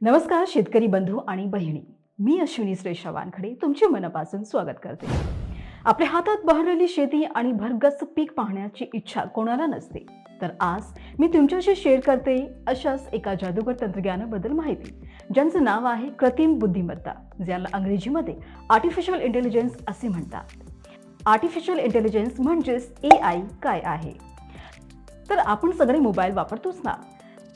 नमस्कार शेतकरी बंधू आणि बहिणी. मी अश्विनी श्रेष्ठ वानखडे तुमचे मनापासून स्वागत करते. आपल्या हातात बहरलेली शेती आणि भरगस्त पीक पाहण्याची इच्छा कोणाला नसते? तर आज मी तुमच्याशी शेअर करते अशाच एका जादूगर तंत्रज्ञानाबद्दल माहिती. ज्यांचं नाव आहे कृत्रिम बुद्धिमत्ता ज्याला अंग्रेजीमध्ये आर्टिफिशियल इंटेलिजन्स असे म्हणतात. आर्टिफिशियल इंटेलिजन्स म्हणजेच ए आय काय आहे? तर आपण सगळे मोबाईल वापरतोच ना?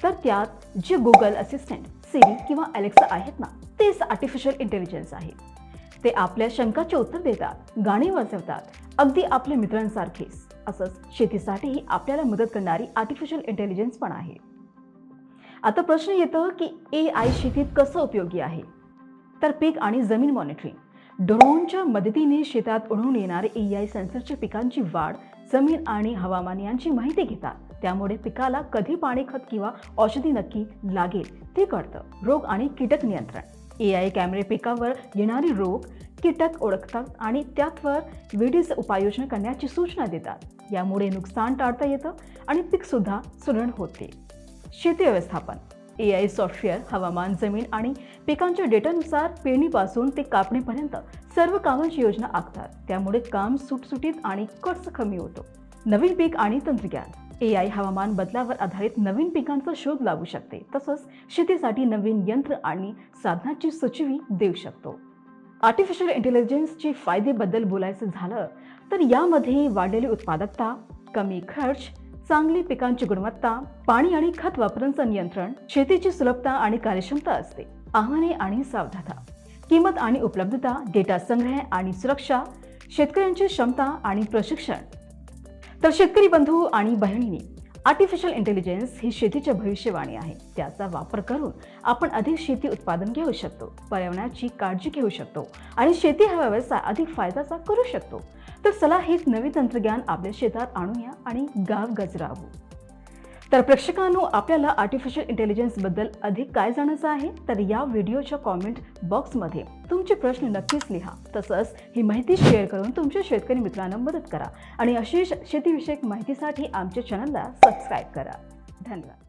तर त्यात जे गुगल असिस्टंट सिरी किंवा अलेक्सा आहेत ना तेच आर्टिफिशियल इंटेलिजन्स आहे. ते आपल्या शंकाचे उत्तर देतात गाणी वाजवतात अगदी आपल्या मित्रांसारखेच. असंच शेतीसाठीही आपल्याला मदत करणारी आर्टिफिशियल इंटेलिजन्स पण आहे. आता प्रश्न येतो की ए आय शेतीत कसं उपयोगी आहे? तर पीक आणि जमीन मॉनिटरिंग ड्रोनच्या मदतीने शेतात उडवून येणारे ए आय सेन्सरच्या पिकांची वाढ जमीन आणि हवामान यांची माहिती घेतात. त्यामुळे पिकाला कधी पाणी खत किंवा औषधी नक्की लागेल ते कळतं. रोग आणि कीटक नियंत्रण. ए आय कॅमेरे पिकावर येणारे रोग कीटक ओळखतात आणि त्यावर वेळीच उपाययोजना करण्याची सूचना देतात. यामुळे नुकसान टाळता येतं आणि पीकसुद्धा सुदृढ होते. शेती व्यवस्थापन. ए आय सॉफ्टवेअर हवामान जमीन आणि पिकांच्या डेटानुसार पेरणीपासून ते कापणीपर्यंत सर्व कामांची योजना आखतात. त्यामुळे काम सुटसुटीत आणि खर्च कमी होतो. नवीन पीक आणि तंत्रज्ञान. ए आय हवामान बदलावर आधारित नवीन पिकांचा शोध लागू शकते. तसंच शेतीसाठी नवीन यंत्र आणि साधनाची सुचवी देऊ शकतो. आर्टिफिशियल इंटेलिजन्सचे फायदेबद्दल बोलायचं झालं तर यामध्ये वाढलेली उत्पादकता कमी खर्च चांगली पिकांची गुणवत्ता पाणी आणि खत वापरांचं नियंत्रण शेतीची सुलभता आणि कार्यक्षमता असते. आव्हाने आणि सावधानता किंमत आणि उपलब्धता डेटा संग्रह आणि सुरक्षा शेतकऱ्यांची क्षमता आणि प्रशिक्षण तर शेतकरी बंधू आणि बहिणींनी आर्टिफिशियल इंटेलिजन्स ही शेतीच्या भविष्यवाणी आहे. त्याचा वापर करून आपण अधिक शेती उत्पादन घेऊ शकतो पर्यावरणाची काळजी घेऊ शकतो आणि शेती हा व्यवसाय अधिक फायद्याचा करू शकतो. तर चला हेच नवे तंत्रज्ञान आपल्या शेतात आणूया आणि गाव गजरावू तर प्रेक्षकांनो आपल्याला आर्टिफिशियल इंटेलिजन्सबद्दल अधिक काय जाणायचं आहे? तर या व्हिडिओच्या कॉमेंट बॉक्समध्ये तुमचे प्रश्न नक्कीच लिहा. तसंच ही माहिती शेअर करून तुमच्या शेतकरी मित्रांना मदत करा. आणि अशी शेतीविषयक माहितीसाठी आमच्या चॅनलला सबस्क्राईब करा. धन्यवाद.